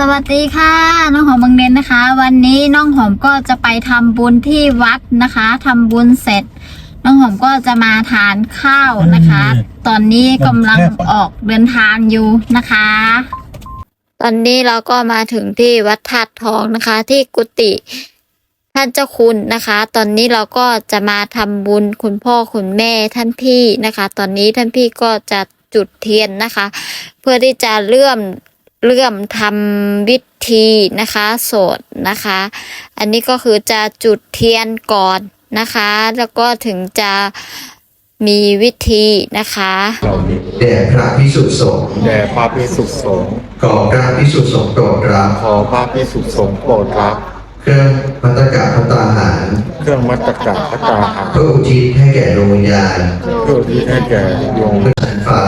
สวัสดีค่ะ น้องหอมบางเดนนะคะ วันนี้น้องหอมก็จะไปทำบุญที่วัดนะคะทำบุญเสร็จ น้องหอมก็จะมาทานข้าวนะคะ ตอนนี้กำลังออกเดินทางอยู่นะคะ ตอนนี้เราก็มาถึงที่วัดธาตุทองนะคะ ที่กุฏิท่านเจ้าคุณนะคะ ตอนนี้เราก็จะมาทำบุญคุณพ่อคุณแม่ท่านพี่นะคะ ตอนนี้ท่านพี่ก็จะจุดเทียนนะคะ เพื่อที่จะเลื่อม เลื่อมทำวิธีนะคะโสดนะคะ อันนี้ก็คือจะจุดเทียนก่อนนะคะ แล้วก็ถึงจะมีวิธีนะคะเหล่านี้แด่พระพิสุสงฆ์แด่พระพิสุสงฆ์ขอพระพิสุสงฆ์โปรดรับขอพระพิสุสงฆ์โปรดรับ เครื่องพัตตกะพัตตาหาร เครื่องมัตตกะพระตาหารเพื่ออุทิศให้แก่ดวงวิญญาณเพื่อที่ให้แก่โยมชั้นฟ้า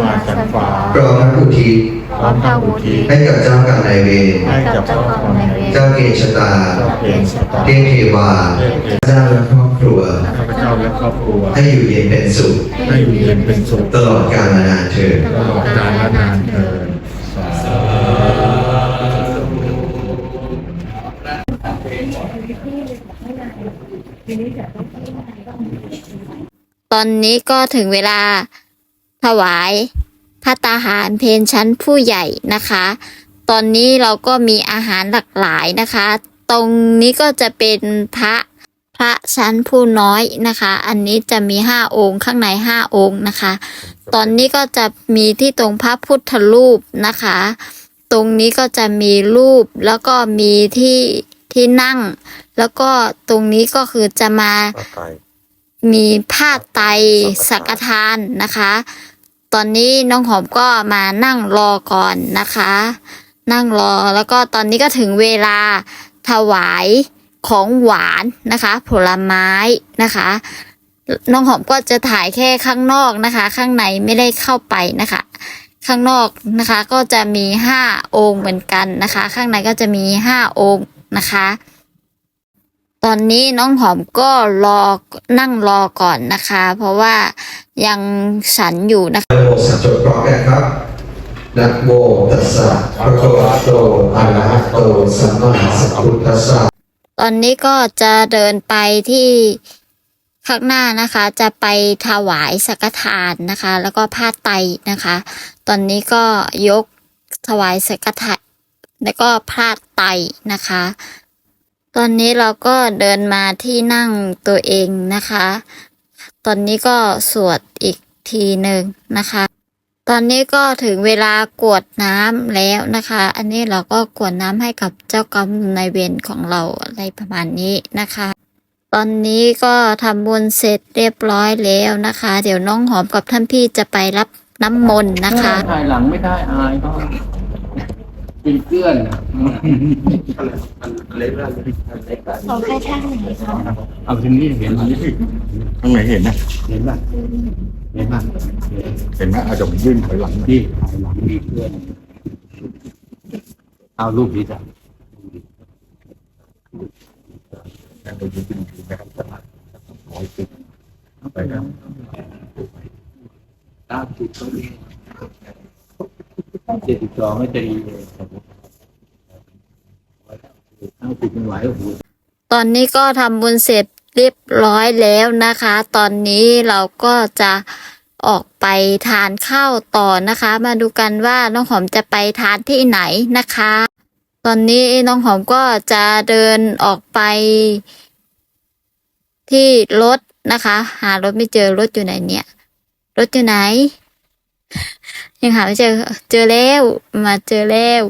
มาชั้นฟ้าพร้อมทั้งอุทิศ พร้อมทั้งอุทิศให้กับเจ้ากรรมนายเวรให้กับเจ้ากรรมนายเวรเจ้าเกณฑ์ชะตาเจ้าเกณฑ์ชะตาเทพเทวาเจ้าและครอบครัวข้าพเจ้าและครอบครัว ให้อยู่เย็นเป็นสุข ให้อยู่เย็นเป็นสุข ตลอดกาลนานเถิดตลอดกาลและนานเทินสาธุตอนนี้ก็ถึงเวลาถวาย พระตาหารเพนชั้นผู้ใหญ่นะคะ ตอนนี้เราก็มีอาหารหลากหลายนะคะ ตรงนี้ก็จะเป็นพระพระชั้นผู้น้อยนะคะ อันนี้จะมีห้าองค์ข้างในห้าองค์นะคะ ตอนนี้ก็จะมีที่ตรงพระพุทธรูปนะคะ ตรงนี้ก็จะมีรูปแล้วก็มีที่ที่นั่ง แล้วก็ตรงนี้ก็คือจะมาพระไตรมีผ้าไตรสังฆทานนะคะ ตอนนี้น้องหอมก็มานั่งรอก่อนนะคะ นั่งรอแล้วก็ตอนนี้ก็ถึงเวลาถวายของหวานนะคะ ผลไม้นะคะ น้องหอมก็จะถ่ายแค่ข้างนอกนะคะ ข้างในไม่ได้เข้าไปนะคะ ข้างนอกนะคะก็จะมีห้าองค์เหมือนกันนะคะ ข้างในก็จะมีห้าองค์นะคะ ตอนนี้น้องหอมก็รอนั่งรอก่อนนะคะ เพราะว่า ยังฉันอยู่นะคะนะโมสัจจดพร้อมกันครับนะโมตัสสะภะคะวะโตอะระหะโตสัมมาสัมพุทธัสสะตอนนี้ก็จะเดินไปที่ข้างหน้านะคะ จะไปถวายสังฆทานนะคะ แล้วก็ผ้าไตรนะคะ ตอนนี้ก็ยกถวายสังฆทานแล้วก็ผ้าไตรนะคะ ตอนนี้เราก็เดินมาที่นั่งตัวเองนะคะ ตอนนี้ก็สวดอีกทีหนึ่งนะคะ ตอนนี้ก็ถึงเวลากรวดน้ำแล้วนะคะ อันนี้เราก็กรวดน้ำให้กับเจ้ากรรมนายเวรของเราอะไรประมาณนี้นะคะ ตอนนี้ก็ทำบุญเสร็จเรียบร้อยแล้วนะคะ เดี๋ยวน้องหอมกับท่านพี่จะไปรับน้ำมนต์นะคะถ่ายหลังไม่ได้อายเขา เป็นเพื่อนอะขอแค่ช่างหน่อยค่ะเอาทีนี้เห็นไหมข้างไหนเห็นนะเห็นป่ะเห็นป่ะเห็นไหมอาจจะผมยื่นถอยหลังหน่อยที่ถ่ายหลังมีเพื่อนเอารูปนี้จ้ะนะเรายื่นถือนะครับร้อยสิบไปครับตามจุดตรงนี้เจ็ดสิบสองไม่จะดีเลยเอาจุดเป็น ไหวตอนนี้ก็ทำบุญเสร็จเรียบร้อยแล้วนะคะ ตอนนี้เราก็จะออกไปทานข้าวต่อนะคะ มาดูกันว่าน้องหอมจะไปทานที่ไหนนะคะ ตอนนี้น้องหอมก็จะเดินออกไปที่รถนะคะ หารถไม่เจอรถอยู่ไหนเนี่ย รถอยู่ไหน ยังหาไม่เจอเจอแล้ว มาเจอแล้ว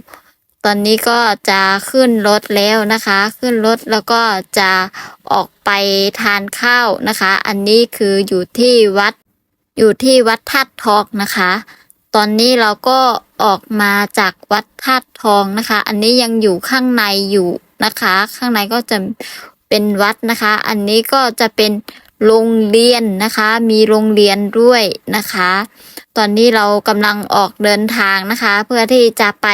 อนนี้ก็จะขึ้นรถแล้วนะคะ ขึ้นรถแล้วก็จะออกไปทานข้าวนะคะ อันนี้คืออยู่ที่วัดอยู่ที่วัดธาตุทองนะคะ ตอนนี้เราก็ออกมาจากวัดธาตุทองนะคะ อันนี้ยังอยู่ข้างในอยู่นะคะ ข้างในก็จะเป็นวัดนะคะ อันนี้ก็จะเป็นโรงเรียนนะคะ มีโรงเรียนด้วยนะคะ ตอนนี้เรากำลังออกเดินทางนะคะ เพื่อที่จะไป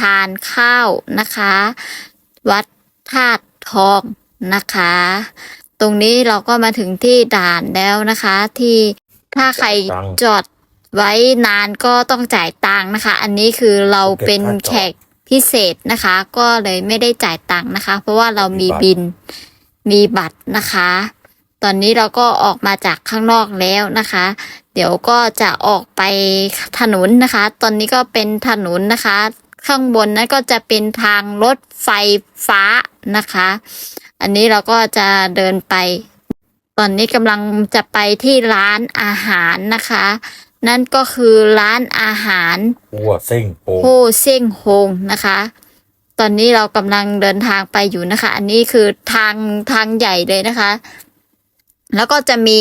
ทานข้าวนะคะ วัดธาตุทองนะคะ ตรงนี้เราก็มาถึงที่ด่านแล้วนะคะ ที่ถ้าใครจอดไว้นานก็ต้องจ่ายตังค์นะคะ อันนี้คือเราเป็นแขกพิเศษนะคะ ก็เลยไม่ได้จ่ายตังค์นะคะ เพราะว่าเรามีบินมีบัตรนะคะ ตอนนี้เราก็ออกมาจากข้างนอกแล้วนะคะ เดี๋ยวก็จะออกไปถนนนะคะ ตอนนี้ก็เป็นถนนนะคะ ข้างบนนั้นก็จะเป็นทางรถไฟฟ้านะคะ อันนี้เราก็จะเดินไป ตอนนี้กำลังจะไปที่ร้านอาหารนะคะ นั่นก็คือร้านอาหารหัวเส้งโปงโฮเซี่ยงโฮงนะคะ ตอนนี้เรากำลังเดินทางไปอยู่นะคะ อันนี้คือทางทางใหญ่เลยนะคะ แล้วก็จะมี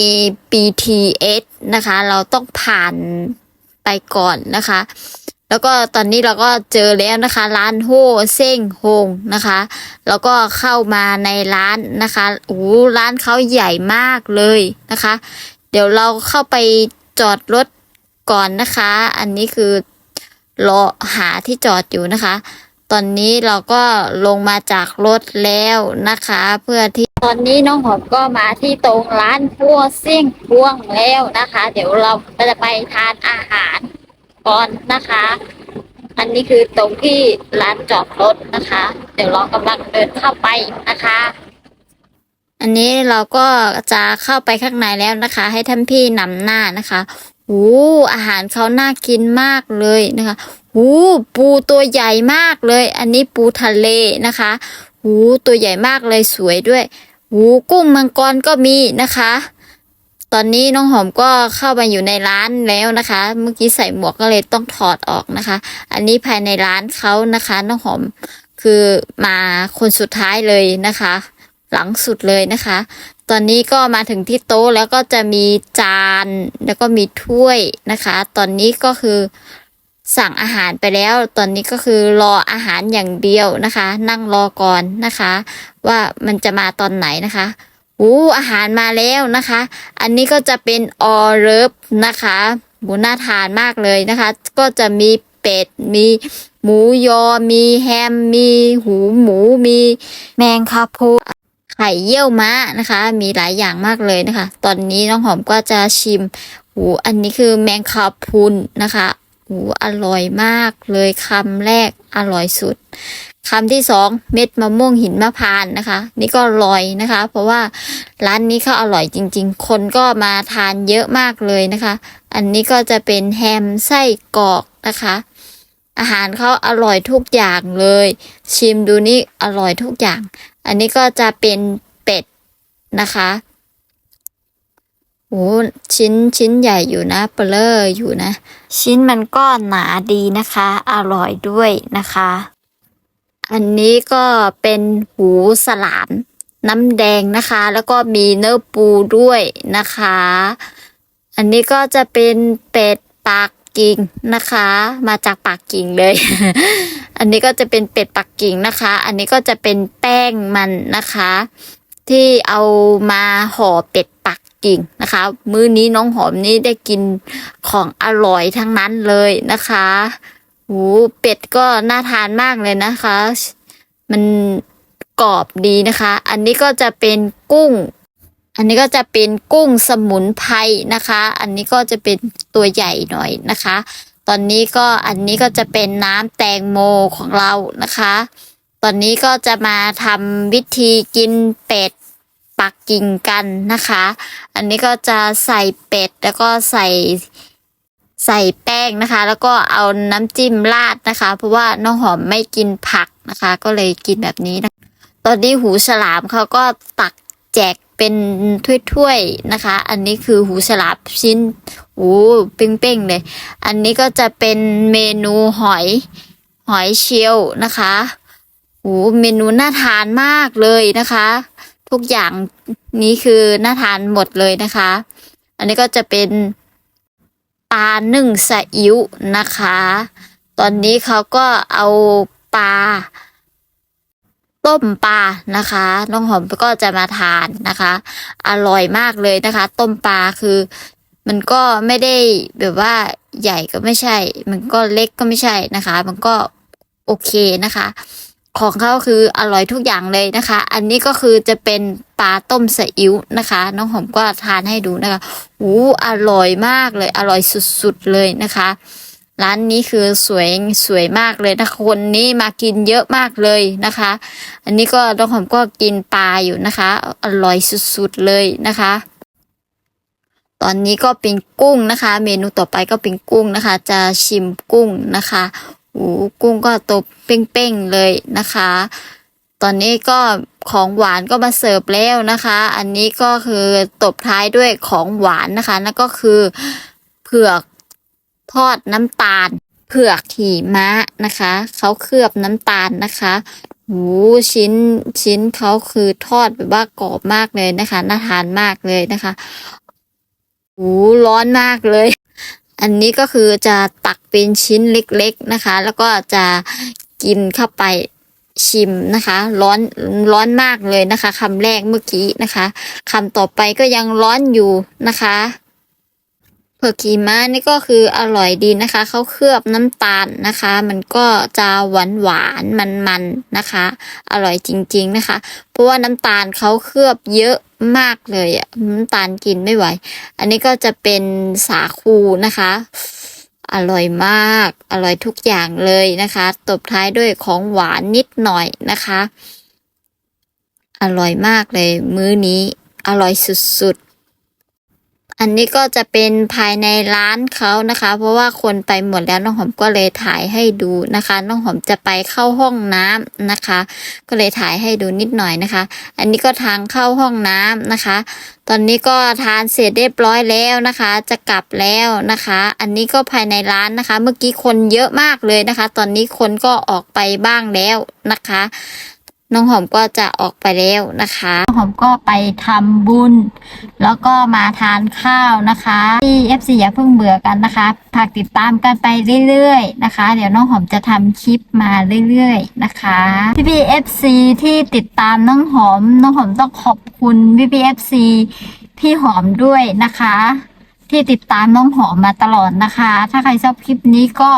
BTS นะคะ เราต้องผ่านไปก่อนนะคะ แล้วก็ตอนนี้เราก็เจอแล้วนะคะ ร้านโฮเซ่งโฮงนะคะ แล้วก็เข้ามาในร้านนะคะโอ้ร้านเขาใหญ่มากเลยนะคะ เดี๋ยวเราเข้าไปจอดรถก่อนนะคะ อันนี้คือรอหาที่จอดอยู่นะคะ อนนี้เราก็ลงมาจากรถแล้วนะคะ เพื่อที่ตอนนี้น้องหอมก็มาที่ตรงร้านพัวเสี่งพวงแล้วนะคะ เดี๋ยวเราจะไปทานอาหารก่อนนะคะ อันนี้คือตรงที่ร้านจอดรถนะคะ เดี๋ยวเรากำลังเดินเข้าไปนะคะ อันนี้เราก็จะเข้าไปข้างในแล้วนะคะ ให้ท่านพี่นำหน้านะคะ หูอาหารเขาน่ากินมากเลยนะคะหูปูตัวใหญ่มากเลย อันนี้ปูทะเลนะคะหูตัวใหญ่มากเลยสวยด้วยหูกุ้งมังกรก็มีนะคะ ตอนนี้น้องหอมก็เข้ามาอยู่ในร้านแล้วนะคะ เมื่อกี้ใส่หมวกก็เลยต้องถอดออกนะคะ อันนี้ภายในร้านเขานะคะ น้องหอมคือมาคนสุดท้ายเลยนะคะ หลังสุดเลยนะคะ ตอนนี้ก็มาถึงที่โต๊ะแล้วก็จะมีจานแล้วก็มีถ้วยนะคะ ตอนนี้ก็คือสั่งอาหารไปแล้ว ตอนนี้ก็คือรออาหารอย่างเดียวนะคะ นั่งรอก่อนนะคะ ว่ามันจะมาตอนไหนนะคะอู้อาหารมาแล้วนะคะ อันนี้ก็จะเป็นออเริฟนะคะหมูน่าทานมากเลยนะคะ ก็จะมีเป็ด มีหมูยอ มีแฮม มีหูหมู มีแมงคาโพ ไข่เยี่ยวม้านะคะ มีหลายอย่างมากเลยนะคะ ตอนนี้น้องหอมก็จะชิมหูอันนี้คือแมงคาพุนนะคะหูอร่อยมากเลยคำแรกอร่อยสุดคำที่สองเม็ดมะม่วงหินมะพรานนะคะ นี่ก็อร่อยนะคะ เพราะว่าร้านนี้เขาอร่อยจริง ๆ คนก็มาทานเยอะมากเลยนะคะ อันนี้ก็จะเป็นแฮมไส้กรอกนะคะ อาหารเขาอร่อยทุกอย่างเลย ชิมดูนี่อร่อยทุกอย่าง อันนี้ก็จะเป็นเป็ดนะคะโอ้ชิ้นชิ้นใหญ่อยู่นะเปลเลอร์อยู่นะ ชิ้นมันก็หนาดีนะคะ อร่อยด้วยนะคะ อันนี้ก็เป็นหูสลามน้ำแดงนะคะ แล้วก็มีเนื้อปูด้วยนะคะ อันนี้ก็จะเป็นเป็ดปาก กิ่งนะคะ มาจากปากกิ่งเลย อันนี้ก็จะเป็นเป็ดปักกิ่งนะคะ อันนี้ก็จะเป็นแป้งมันนะคะ ที่เอามาห่อเป็ดปักกิ่งนะคะ มื้อนี้น้องหอมนี่ได้กินของอร่อยทั้งนั้นเลยนะคะหูเป็ดก็น่าทานมากเลยนะคะ มันกรอบดีนะคะ อันนี้ก็จะเป็นกุ้ง อันนี้ก็จะเป็นกุ้งสมุนไพรนะคะ อันนี้ก็จะเป็นตัวใหญ่หน่อยนะคะ ตอนนี้ก็อันนี้ก็จะเป็นน้ำแตงโมของเรานะคะ ตอนนี้ก็จะมาทำวิธีกินเป็ดปักกิ่งกันนะคะ อันนี้ก็จะใส่เป็ดแล้วก็ใส่ใส่แป้งนะคะ แล้วก็เอาน้ำจิ้มราดนะคะ เพราะว่าน้องหอมไม่กินผักนะคะ ก็เลยกินแบบนี้นะตอนนี้หูฉลามเขาก็ตัก แจกเป็นถ้วยๆนะคะ อันนี้คือหูฉลามชิ้นโอ้เป้งๆเลย อันนี้ก็จะเป็นเมนูหอยหอยเชลนะคะโอ้เมนูน่าทานมากเลยนะคะ ทุกอย่างนี้คือน่าทานหมดเลยนะคะ อันนี้ก็จะเป็นปลาหนึ่งสะอิ๊วนะคะ ตอนนี้เขาก็เอาปลา ต้มปลานะคะ น้องหอมก็จะมาทานนะคะ อร่อยมากเลยนะคะ ต้มปลาคือ มันก็ไม่ได้แบบว่าใหญ่ก็ไม่ใช่ มันก็เล็กก็ไม่ใช่นะคะ มันก็โอเคนะคะ ของเขาคืออร่อยทุกอย่างเลยนะคะ อันนี้ก็คือจะเป็นปลาต้มซีอิ๊วนะคะ น้องหอมก็ทานให้ดูนะคะอู้อร่อยมากเลย อร่อยสุดๆเลยนะคะ ร้านนี้คือสวยสวยมากเลยนะคนนี้มากินเยอะมากเลยนะคะ อันนี้ก็น้องหอมก็กินปลาอยู่นะคะ อร่อยสุดๆเลยนะคะ ตอนนี้ก็เป็นกุ้งนะคะ เมนูต่อไปก็เป็นกุ้งนะคะ จะชิมกุ้งนะคะโอ้กุ้งก็ตวเป้งๆเลยนะคะ ตอนนี้ก็ของหวานก็มาเสิร์ฟแล้วนะคะ อันนี้ก็คือตบท้ายด้วยของหวานนะคะนั่นก็คือเผือก ทอดน้ำตาล เผือกขี่ม้านะคะ เขาเคลือบน้ำตาลนะคะหูชิ้นชิ้นเขาคือทอดแบบว่ากรอบมากเลยนะคะ น่าทานมากเลยนะคะหูร้อนมากเลย อันนี้ก็คือจะตักเป็นชิ้นเล็กๆนะคะ แล้วก็จะกินเข้าไปชิมนะคะ ร้อนร้อนมากเลยนะคะคำแรกเมื่อกี้นะคะคำต่อไปก็ยังร้อนอยู่นะคะ เผือกขีม้านี่ก็คืออร่อยดีนะคะ เขาเคลือบน้ำตาลนะคะ มันก็จะหวานหวานมันมันนะคะ อร่อยจริง ๆนะคะ เพราะว่าน้ำตาลเขาเคลือบเยอะมากเลยอะน้ำตาลกินไม่ไหว อันนี้ก็จะเป็นสาคูนะคะ อร่อยมาก อร่อยทุกอย่างเลยนะคะ ตบท้ายด้วยของหวานนิดหน่อยนะคะ อร่อยมากเลย มื้อนี้อร่อยสุดๆ อันนี้ก็จะเป็นภายในร้านเขานะคะ เพราะว่าคนไปหมดแล้วน้องหอมก็เลยถ่ายให้ดูนะคะ น้องหอมจะไปเข้าห้องน้ำนะคะ ก็เลยถ่ายให้ดูนิดหน่อยนะคะ อันนี้ก็ทางเข้าห้องน้ำนะคะ ตอนนี้ก็ทานเสร็จเรียบร้อยแล้วนะคะ จะกลับแล้วนะคะ อันนี้ก็ภายในร้านนะคะ เมื่อกี้คนเยอะมากเลยนะคะ ตอนนี้คนก็ออกไปบ้างแล้วนะคะ น้องหอมก็จะออกไปแล้วนะคะ น้องหอมก็ไปทำบุญ แล้วก็มาทานข้าวนะคะที่ FC อย่าเพิ่งเบื่อกันนะคะฝากติดตามกันไปเรื่อยๆนะคะ เดี๋ยวน้องหอมจะทำคลิปมาเรื่อยๆนะคะพี่พี่ FC ที่ติดตามน้องหอม น้องหอมต้องขอบคุณพี่พี่ FC พี่หอมด้วยนะคะ ที่ติดตามน้องหอมมาตลอดนะคะ ถ้าใครชอบคลิปนี้ก็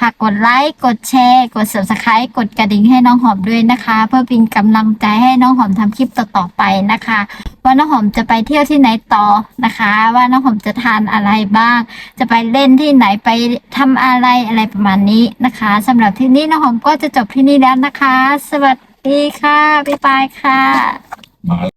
ฝากกดไลค์ กดแชร์ กด subscribe กดกระดิ่งให้น้องหอมด้วยนะคะ เพื่อเป็นกำลังใจให้น้องหอมทำคลิปต่อๆไปนะคะ ว่าน้องหอมจะไปเที่ยวที่ไหนต่อนะคะ ว่าน้องหอมจะทานอะไรบ้าง จะไปเล่นที่ไหนไปทำอะไรอะไรประมาณนี้นะคะสำหรับที่นี้น้องหอมก็จะจบที่นี่แล้วนะคะ สวัสดีค่ะบ๊ายบายค่ะ